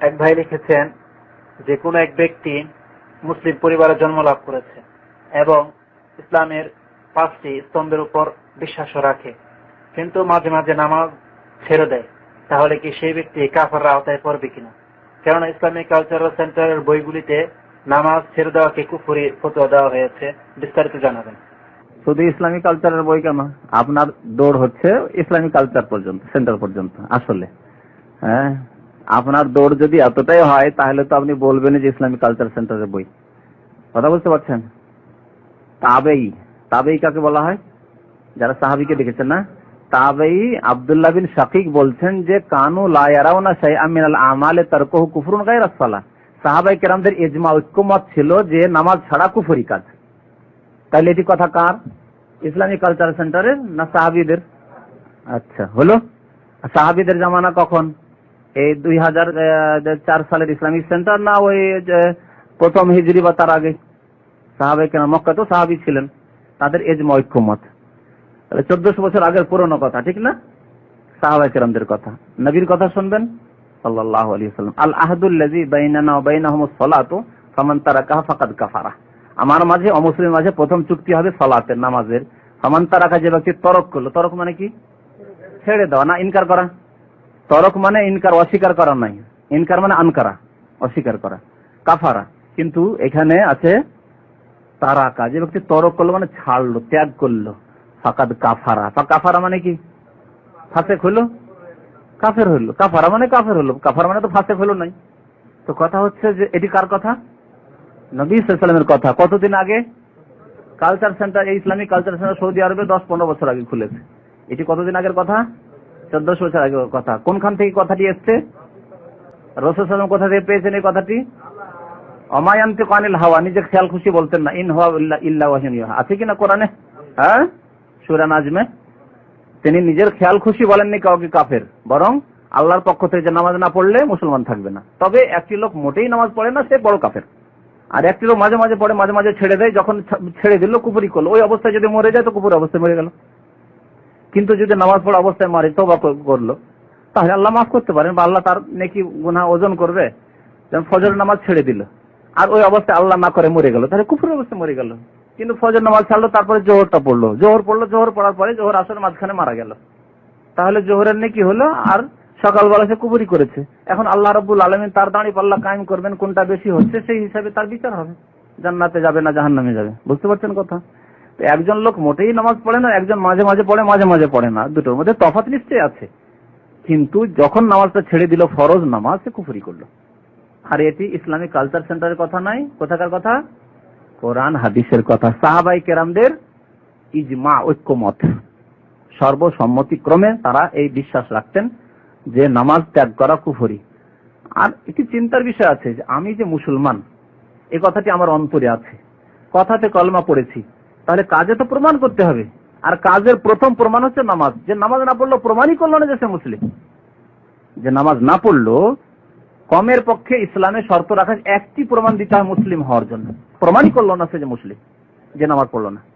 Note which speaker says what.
Speaker 1: এক ভাই লিখেছেন যে কোনো এক ব্যক্তি মুসলিম পরিবারে জন্ম লাভ করেছে এবং ইসলামের পাঁচটি স্তম্ভের উপর বিশ্বাস রাখে। কিন্তু মাঝে মাঝে নামাজ ছেড়ে দেয়। তাহলে কি সেই ব্যক্তি কাফার আওতায় পড়বে কিনা? কেননা ইসলামিক কালচারাল সেন্টারের বইগুলিতে নামাজ ছেড়ে দেওয়াকে কুফুরি ফতোয়া দেওয়া হয়েছে, বিস্তারিত জানাবেন।
Speaker 2: শুধু ইসলামিক কালচারের বই কেন? আপনার দৌড় হচ্ছে ইসলামিক কালচার পর্যন্ত, সেন্টার পর্যন্ত, আসলে। হ্যাঁ? আপনার দৌড় যদি এতটাই হয়, তাহলে তো আপনি বলবেন যে ইসলামিক কালচার সেন্টারের বই। কথা বুঝতে পারছেন? তাবেই। তাবেই কাকে বলা হয়? যারা সাহাবিকে দেখেছেন না? তাবেই আব্দুল্লাহ বিন শাকিক বলছেন যে, কানু লায়ারাউনা শাই আমিনাল আমালে তারকহু কুফরুন গায়র সালাহ সাহাবাই কেরামদের ইজমা ঐক্যমত ছিল যে, নামাজ ছাড়া কুফরি কাজ। তাহলে এটি কথা কার? ইসলামিক কালচার সেন্টারের না সাহাবিদের? আচ্ছা হলো? সাহাবিদের জামানা কখন? এই দুই হাজার চার সালের ইসলামিক সেন্টার, না ওই প্রথম হিজড়ি বা তার আগে সাহাবে কেন মক্কা তো সাহাবি ছিলেন। তাদের এজমা, ঐক্যমত। চোদ্দশো বছর আগের পুরনো কথা, ঠিক না? সাহাবাই কেরামদের কথা। নবীর কথা শুনবেন? সাল্লাহ আলী সাল্লাম আল আহদুল্লাজি বাইনানা বাইনাহম সলাতো ফামান তারাকাহা ফাকাদ কাফারা। আমার মাঝে অমুসলিমের মাঝে প্রথম চুক্তি হবে সলাতের, নামাজের। ফামান তারাকা যে ব্যক্তি তরক করল, তরক মানে কি? ছেড়ে দেওয়া, না ইনকার করা? তরক মানে ইনকার, অস্বীকার করা নাই। ইনকার মানে আনকারা, অস্বীকার করা। কাফারা। কিন্তু এখানে আছে তারাকা। যে ব্যক্তি তরক করল মানে ছাড়লো, ত্যাগ করল। ফাকাদ কাফারা। কাফারা মানে কি? ফাঁসেক হলো? কাফের হলো। কাফারা মানে কাফের হলো। কাফারা মানে তো ফাঁসেক হলো নাই। তো কথা হচ্ছে যে, এটি কার কথা? নবী সাল্লামের কথা। কতদিন আগে? কালচার সেন্টার, এই ইসলামিক কালচার সেন্টার সৌদি আরবে দশ পনেরো বছর আগে খুলেছে। এটি কতদিন আগের কথা? চোদ্দশো বছর আগের কথা। কোনখান থেকে কথাটি এসছে? রসুল কোথা থেকে পেয়েছেন এই কথাটি? অমায়ান্তে কানিল হাওয়া নিজে খেয়াল খুশি বলতেন না, ইন হওয়া ইল্লা আছে কিনা কোরআনে? হ্যাঁ? সুরা নাজমে? তিনি নিজের খেয়াল খুশি বলেননি কাউকে কাফের, বরং আল্লাহর পক্ষ থেকে যে নামাজ না পড়লে মুসলমান থাকবে না। তবে একটি লোক মোটেই নামাজ পড়ে না, সে বড় কাফের। আর একটি লোক মাঝে মাঝে পড়ে, মাঝে মাঝে ছেড়ে দেয়, যখন ছেড়ে দিল কুপুরি করল। ওই অবস্থায় যদি মরে যায়, তো কুপুরি অবস্থায় মরে গেল। কিন্তু যদি নামাজ পড়া অবস্থায় মারে তো করল, তাহলে আল্লাহ মাফ করতে পারেন বা আল্লাহ তার নেকি গুনাহ ওজন করবে। যেমন ফজর নামাজ ছেড়ে দিল, আর ওই অবস্থায় আল্লাহ না করে মরে গেল, তাহলে কুপুরের অবস্থায় মরে গেল। কিন্তু ফজর নামাজ ছাড়লো, তারপরে জোহরটা পড়ল। জোহর পড়ল, জোহর পড়ার পরে জোহর আসর মাঝখানে মারা গেল। তাহলে জোহরের নেকি হলো, আর সকালবেলা সে কুবুরি করেছে। এখন আল্লাহ রব্বুল আলমিন তার দাঁড়ি পাল্লা কায়েম করবেন, কোনটা বেশি হচ্ছে, সেই হিসাবে তার বিচার হবে। জান্নাতে যাবে না জাহান্নামে যাবে। বুঝতে পারছেন কথা? একজন লোক মোটেই নামাজ পড়ে না, একজন মাঝে মাঝে পড়ে, মাঝে মাঝে পড়ে না, দুটোর মধ্যে তফাৎ নিশ্চয়ই আছে। কিন্তু যখন নামাজটা ছেড়ে দিল ফরজ নামাজ, সে কুফুরি করল। আর এটি ইসলামিক কালচার সেন্টারের কথা নয় কোথাকার কথা? কোরআন, হাদিসের কথা। সাহাবাই কেরামদের ইজমা, ঐক্যমত। সর্বসম্মতিক্রমে তারা এই বিশ্বাস রাখতেন যে নামাজ ত্যাগ করা কুফরি। আর একটি চিন্তার বিষয় আছে যে আমি যে মুসলমান, এ কথাটি আমার অন্তরে আছে। কথাতে কলমা পড়েছি। তাহলে কাজে তো প্রমাণ করতে হবে। আর কাজের প্রথম প্রমাণ হচ্ছে নামাজ। যে নামাজ না পড়ল, প্রমাণই করল না যে সে মুসলিম। যে নামাজ না পড়ল, কমের পক্ষে ইসলামে শর্ত রাখা একটি প্রমাণ দিতে হয় মুসলিম হওয়ার জন্য। প্রমাণই করল না সে যে মুসলিম, যে নামাজ পড়ল না।